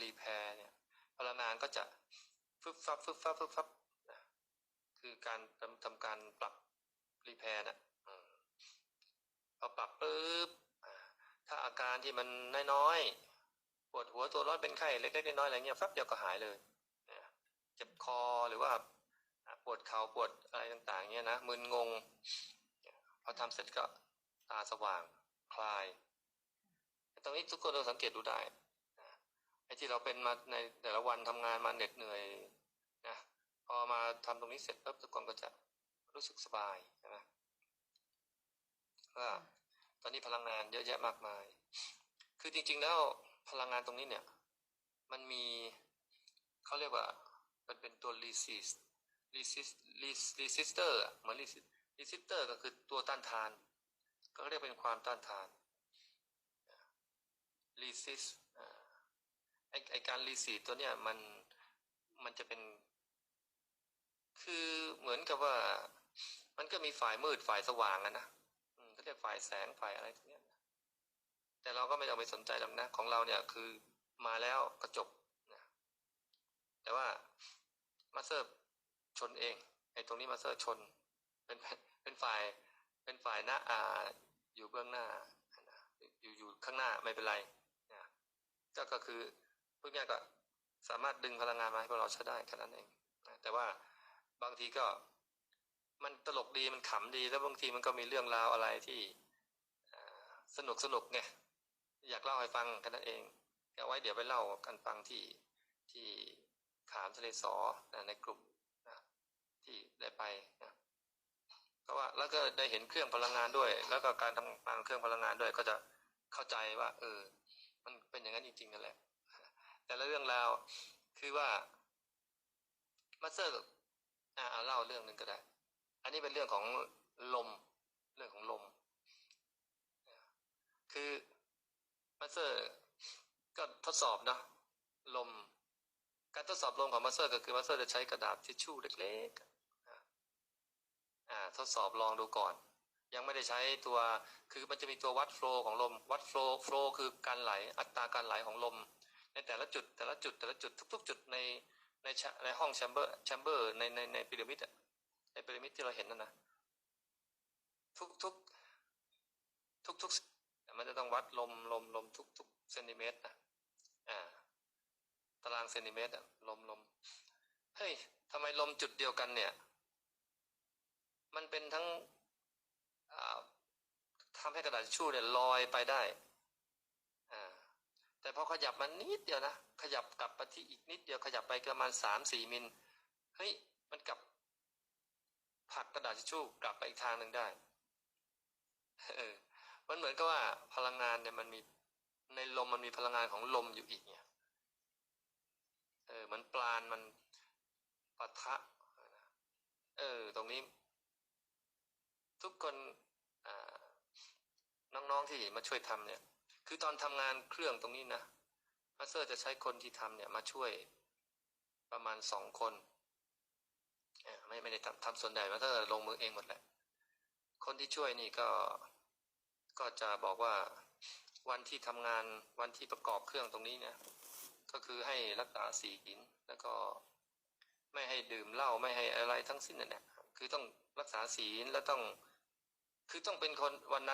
รีแพร์เนี่ยพลังงานก็จะฟึบฟับฟึบฟับฟึบฟับนะคือการทำทำการปรับรีแพร์นะพอปรับปุ๊บถ้าอาการที่มันน้อยๆปวดหัวตัวร้อนเป็นไข้เล็กๆน้อยๆอะไรเงี้ยแป๊บเดียวก็หายเลยเจ็บคอหรือว่าปวดเข่าปวดอะไรต่างๆเงี้ยนะมึนงง พอทำเสร็จก็ตาสว่างคลาย ตรงนี้ทุกคนเราสังเกตดูได้ อ้ที่เราเป็นมาในแต่ละวันทำงานมาเหน็ดเหนื่อยนะพอมาทำตรงนี้เสร็จปุ๊บทุกคนก็จะรู้สึกสบายใช่ไหมว่าตอนนี้พลังงานเยอะแยะมากมาย คือจริง ๆ แล้วพลังงานตรงนี้เนี่ย มันมีเขาเรียกว่ามันเป็นตัว resist resist resistor อะเหมือน resistor ก็คือตัวต้านทาน ก็เรียกเป็นความต้านทานรีซิส ไอไอการรีซีตัวเนี้ยมันมันจะเป็น คือเหมือนกับว่า มันก็มีฝ่ายมืดฝ่ายสว่างอะนะอืมก็เรียกฝ่ายแสงฝ่ายอะไรทั้งนี้แต่เราก็ไม่ต้องไปสนใจหรอกนะ ของเราเนี่ยคือมาแล้วก็จบนะแต่ว่ามาเซอร์ชนเองไอ้ตรงนี้มาเซอร์ชน เป็นเป็นฝ่ายเป็นฝ่ายหน้าอ่าอยู่เบื้องหน้านะอยู่อยู่ข้างหน้าไม่เป็นไรนะก็ก็คือ พูดง่ายก็สามารถดึงพลังงานมาให้พวกเราใช้ได้แค่นั้นเองแต่ว่าบางทีก็มันตลกดีมันขำดี แล้วบางทีมันก็มีเรื่องราวอะไรที่สนุกสนุกไงอยากเล่าให้ฟังแค่นั้นเองเอาไว้เดี๋ยวไปเล่ากันฟังที่ที่ขามทะเลสอนะในกลุ่มนะที่ได้ไปนะเพราะว่าแล้วก็ได้เห็นเครื่องพลังงานด้วย แล้วก็การทำงานเครื่องพลังงานด้วยก็จะเข้าใจว่า เออ มันเป็นอย่างนั้นจริงๆนั่นแหละ แต่ละเรื่องราวคือว่ามาสเตอร์อ่าเอาเล่าเรื่องหนึ่งก็ได้ อันนี้เป็นเรื่องของลมเรื่องของลม คือมาสเตอร์ก็ทดสอบเนาะลม การทดสอบลมของมาสเตอร์ก็คือมาสเตอร์จะใช้กระดาษทิชชู่เล็กๆอ่าอ่าทดสอบลองดูก่อน ยังไม่ได้ใช้ตัวคือมันจะมีตัววัดโฟล์ของลมวัดโฟล์โฟล์คือการไหลอัตราการไหลของลม ในแต่ละจุดแต่ละจุดแต่ละจุดทุก ๆ จุดในในชะในห้องแชมเบอร์แชมเบอร์ในในในพีระมิดอะในพีระมิดที่เราเห็นนั่นนะทุกทุกทุกทุกมันจะต้องวัดลมลมลมทุกทุกเซนติเมตรนะอ่าตารางเซนติเมตรอะลมลมเฮ้ยทำไมลมจุดเดียวกันเนี่ย มันเป็นทั้งอ่าทำให้กระดาษทิชชู่เนี่ยลอยไปได้ แต่พอขยับมันนิดเดียวนะขยับกลับไปที่อีกนิดเดียวขยับไปประมาณสามสี่มิลเฮ้ยมันกลับผักกระดาษทิชชู่กลับไปอีกทางหนึ่งได้เออมันเหมือนกับว่าพลังงานเนี่ยมันมีในลมมันมีพลังงานของลมอยู่อีกเนี่ยเออเหมือนปราณมันปะทะเออตรงนี้ ทุกคนน้องๆที่มาช่วยทำเนี่ย คือตอนทำงานเครื่องตรงนี้นะมาสเตอร์จะใช้คนที่ทำเนี่ยมาช่วยประมาณสองคนไม่ไม่ได้ทำทำส่วนใหญ่มาสเตอร์ลงมือเองหมดแหละคนที่ช่วยนี่ก็ก็จะบอกว่าวันที่ทำงานวันที่ประกอบเครื่องตรงนี้เนี่ยก็คือให้รักษาศีลแล้วก็ไม่ให้ดื่มเหล้าไม่ให้อะไรทั้งสิ้นนั่นแหละคือต้องรักษาศีลแล้วต้อง คือต้องเป็นคนวันนั้น